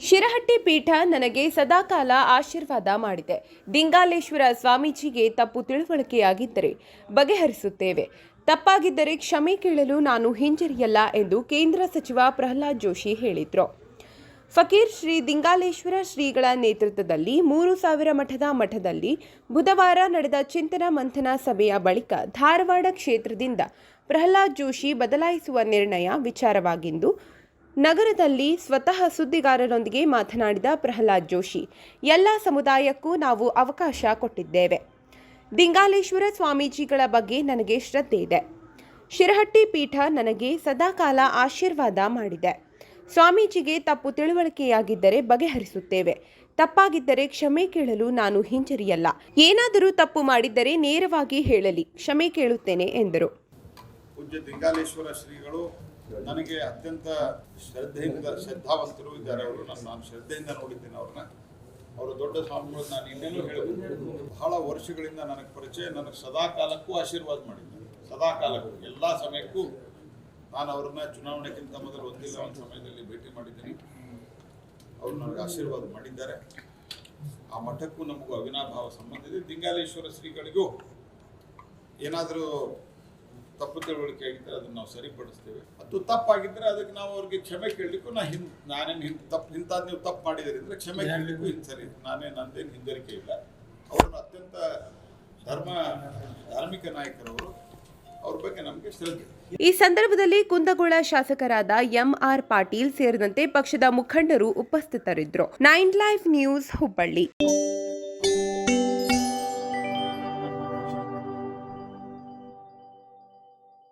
ಶಿರಹಟ್ಟಿ ಪೀಠ ನನಗೆ ಸದಾಕಾಲ ಆಶೀರ್ವಾದ ಮಾಡಿದೆ. ದಿಂಗಾಲೇಶ್ವರ ಸ್ವಾಮೀಜಿಗೆ ತಪ್ಪು ತಿಳುವಳಿಕೆಯಾಗಿದ್ದರೆ ಬಗೆಹರಿಸುತ್ತೇವೆ. ತಪ್ಪಾಗಿದ್ದರೆ ಕ್ಷಮೆ ಕೇಳಲು ನಾನು ಹಿಂಜರಿಯಲ್ಲ ಎಂದು ಕೇಂದ್ರ ಸಚಿವ ಪ್ರಹ್ಲಾದ್ ಜೋಶಿ ಹೇಳಿದರು. ಫಕೀರ್ ಶ್ರೀ ದಿಂಗಾಲೇಶ್ವರ ಶ್ರೀಗಳ ನೇತೃತ್ವದಲ್ಲಿ ಮೂರು ಸಾವಿರ ಮಠದ ಮಠದಲ್ಲಿ ಬುಧವಾರ ನಡೆದ ಚಿಂತನ ಮಂಥನ ಸಭೆಯ ಬಳಿಕ ಧಾರವಾಡ ಕ್ಷೇತ್ರದಿಂದ ಪ್ರಹ್ಲಾದ್ ಜೋಶಿ ಬದಲಾಯಿಸುವ ನಿರ್ಣಯ ವಿಚಾರವಾಗಿಂದು ನಗರದಲ್ಲಿ ಸ್ವತಃ ಸುದ್ದಿಗಾರರೊಂದಿಗೆ ಮಾತನಾಡಿದ ಪ್ರಹ್ಲಾದ್ ಜೋಶಿ, ಎಲ್ಲ ಸಮುದಾಯಕ್ಕೂ ನಾವು ಅವಕಾಶ ಕೊಟ್ಟಿದ್ದೇವೆ. ದಿಂಗಾಲೇಶ್ವರ ಸ್ವಾಮೀಜಿಗಳ ಬಗ್ಗೆ ನನಗೆ ಶ್ರದ್ಧೆ ಇದೆ. ಶಿರಹಟ್ಟಿ ಪೀಠ ನನಗೆ ಸದಾಕಾಲ ಆಶೀರ್ವಾದ ಮಾಡಿದೆ. ಸ್ವಾಮೀಜಿಗೆ ತಪ್ಪು ತಿಳುವಳಿಕೆಯಾಗಿದ್ದರೆ ಬಗೆಹರಿಸುತ್ತೇವೆ. ತಪ್ಪಾಗಿದ್ದರೆ ಕ್ಷಮೆ ಕೇಳಲು ನಾನು ಹಿಂಜರಿಯಲ್ಲ. ಏನಾದರೂ ತಪ್ಪು ಮಾಡಿದ್ದರೆ ನೇರವಾಗಿ ಹೇಳಲಿ, ಕ್ಷಮೆ ಕೇಳುತ್ತೇನೆ ಎಂದರು. ನನಗೆ ಅತ್ಯಂತ ಶ್ರದ್ಧೆಯಿಂದ ಶ್ರದ್ಧಾವಂತರು ಇದ್ದಾರೆ ಅವರು. ನಾನು ನಾನು ಶ್ರದ್ಧೆಯಿಂದ ನೋಡಿದ್ದೇನೆ ಅವ್ರನ್ನ. ಅವರು ದೊಡ್ಡ ಸ್ವಾಮಿಗಳು ನಾನು ಇನ್ನೇನು ಹೇಳಬೇಕು ಬಹಳ ವರ್ಷಗಳಿಂದ ನನಗೆ ಪರಿಚಯ, ನನಗೆ ಸದಾ ಕಾಲಕ್ಕೂ ಆಶೀರ್ವಾದ ಮಾಡಿದ್ದಾರೆ. ಸದಾ ಕಾಲಕ್ಕೂ ಎಲ್ಲ ಸಮಯಕ್ಕೂ ನಾನು ಅವ್ರನ್ನ ಚುನಾವಣೆಗಿಂತ ಮೊದಲು ಒಂದಿಲ್ಲ, ಒಂದು ಸಮಯದಲ್ಲಿ ಭೇಟಿ ಮಾಡಿದ್ದೀನಿ. ಅವರು ನನಗೆ ಆಶೀರ್ವಾದ ಮಾಡಿದ್ದಾರೆ. ಆ ಮಠಕ್ಕೂ ನಮಗೂ ಅವಿನಾಭಾವ ಸಂಬಂಧ ಇದೆ. ದಿಂಗಾಲೇಶ್ವರ ಶ್ರೀಗಳಿಗೂ ಏನಾದರೂ ತಪ್ಪು ತಿಳುವಳಿಕೆ ಆಗಿದ್ದರೆ ಅದನ್ನು ನಾವು ಸರಿಪಡಿಸ್ತೇವೆ. ಅದು ತಪ್ಪಾಗಿದ್ದರೆ ಅದಕ್ಕೆ ನಾವು ಅವ್ರಿಗೆ ಕ್ಷಮೆ ಕೇಳಲಿಕ್ಕೂ ನಾ ಹಿಂದ್ ನಾನೇನು ಹಿಂದ್ ತಪ್ಪು ಇಂಥದ್ದು ನೀವು ತಪ್ಪು ಮಾಡಿದ್ರಿಂದ ಕ್ಷಮೆ ಕೇಳಲಿಕ್ಕೂ ಹಿಂದೆ ಸರಿ. ನಾನೇ ನಂದೇನು ಹಿಂಜರಿಕೆ ಇಲ್ಲ. ಅವ್ರನ್ನ ಅತ್ಯಂತ ಧರ್ಮ ಧಾರ್ಮಿಕ ನಾಯಕರವರು ಅವ್ರ ಬಗ್ಗೆ ನಮಗೆ ಶ್ರದ್ಧೆ. ಈ ಸಂದರ್ಭದಲ್ಲಿ ಕುಂದಗೋಳ ಶಾಸಕರಾದ ಎಂಆರ್ ಪಾಟೀಲ್ ಸೇರಿದಂತೆ ಪಕ್ಷದ ಮುಖಂಡರು ಉಪಸ್ಥಿತರಿದ್ದರು. Nine life news Hubballi.